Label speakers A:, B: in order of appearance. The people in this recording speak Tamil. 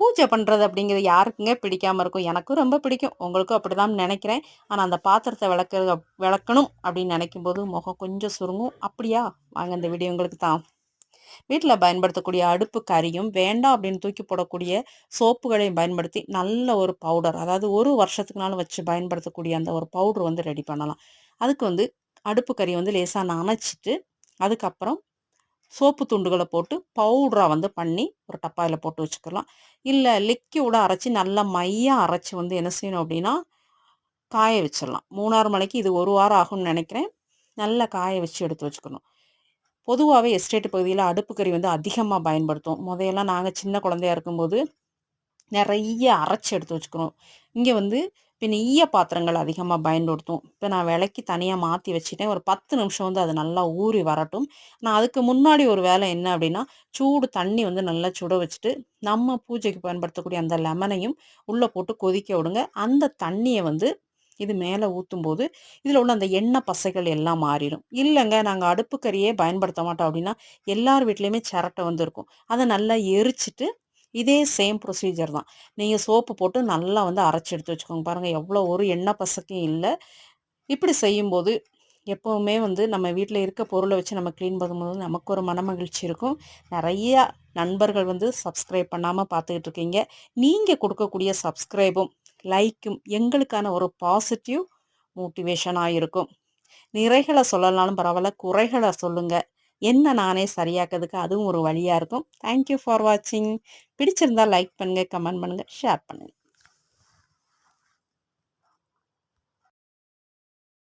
A: பூஜை பண்ணுறது அப்படிங்கிறது யாருக்குங்க பிடிக்காமல் இருக்கும். எனக்கும் ரொம்ப பிடிக்கும். உங்களுக்கும் அப்படி தான் நினைக்கிறேன். ஆனால் அந்த பாத்திரத்தை விளக்கிறது விளக்கணும் அப்படின்னு நினைக்கும் போது முகம் கொஞ்சம் சுருங்கும். அப்படியா? வாங்க இந்த வீடியோ உங்களுக்கு தான். வீட்டில் பயன்படுத்தக்கூடிய அடுப்பு கறியும் வேண்டாம் அப்படின்னு தூக்கி போடக்கூடிய சோப்புகளையும் பயன்படுத்தி நல்ல ஒரு பவுடர் அதாவது ஒரு வருஷத்துக்குனாலும் வச்சு பயன்படுத்தக்கூடிய அந்த ஒரு பவுடர் வந்து ரெடி பண்ணலாம். அதுக்கு வந்து அடுப்பு கறி வந்து லேசாக நனைச்சிட்டு அதுக்கப்புறம் சோப்பு துண்டுகளை போட்டு பவுடராக வந்து பண்ணி ஒரு டப்பாயில் போட்டு வச்சுக்கலாம். இல்லை லிக்யூடாக அரைச்சி நல்லா மையாக அரைச்சி வந்து என்ன செய்யணும் அப்படின்னா காய வச்சிடலாம். மூணாறு மணிக்கு இது ஒரு வாரம் ஆகும்னு நினைக்கிறேன். நல்லா காய வச்சு எடுத்து வச்சுக்கணும். பொதுவாகவே எஸ்டேட் பகுதியில் அடுப்பு கறி வந்து அதிகமாக பயன்படுத்தும் முதையெல்லாம் நாங்கள் சின்ன குழந்தையா இருக்கும்போது நிறைய அரைச்சி எடுத்து வச்சுக்கிறோம் இங்கே வந்து இப்போ நெய்ய பாத்திரங்கள் அதிகமாக பயன்படுத்தும் இப்போ நான் விலைக்கு தனியாக மாற்றி வச்சுட்டேன். ஒரு பத்து நிமிஷம் வந்து அது நல்லா ஊறி வரட்டும். நான் அதுக்கு முன்னாடி ஒரு வேலை என்ன அப்படின்னா சூடு தண்ணி வந்து நல்லா சுட வச்சுட்டு நம்ம பூஜைக்கு பயன்படுத்தக்கூடிய அந்த லெமனையும் உள்ளே போட்டு கொதிக்க விடுங்க. அந்த தண்ணியை வந்து இது மேலே ஊற்றும் போது இதில் உள்ள அந்த எண்ணெய் பசைகள் எல்லாம் மாறிடும். இல்லைங்க நாங்கள் அடுப்பு கறியே பயன்படுத்த மாட்டோம் அப்படின்னா எல்லார் வீட்லேயுமே சிரட்டை வந்து இருக்கும். அதை நல்லா எரிச்சிட்டு இதே சேம் ப்ரொசீஜர் தான். நீங்கள் சோப்பு போட்டு நல்லா வந்து அரைச்சி எடுத்து வச்சுக்கோங்க. பாருங்கள் எவ்வளோ ஒரு எண்ணெய் பசக்கும் இல்லை. இப்படி செய்யும்போது எப்போவுமே வந்து நம்ம வீட்டில் இருக்க பொருளை வச்சு நம்ம க்ளீன் பண்ணும்போது நமக்கு ஒரு மனமகிழ்ச்சி இருக்கும். நிறையா நண்பர்கள் வந்து சப்ஸ்கிரைப் பண்ணாமல் பார்த்துக்கிட்டு இருக்கீங்க. நீங்கள் கொடுக்கக்கூடிய சப்ஸ்கிரைபும் லைக்கும் எங்களுக்கான ஒரு பாசிட்டிவ் மோட்டிவேஷனாக இருக்கும். நிறைகளை சொல்லலாலும் பரவாயில்ல. குறைகளை சொல்லுங்கள் என்ன நானே சரியாக்கிறதுக்கு அதுவும் ஒரு வழியாக இருக்கும். தேங்க்யூ ஃபார் வாட்சிங் பிடிச்சிருந்தால் லைக் பண்ணுங்கள் கமெண்ட் பண்ணுங்கள் ஷேர் பண்ணுங்கள்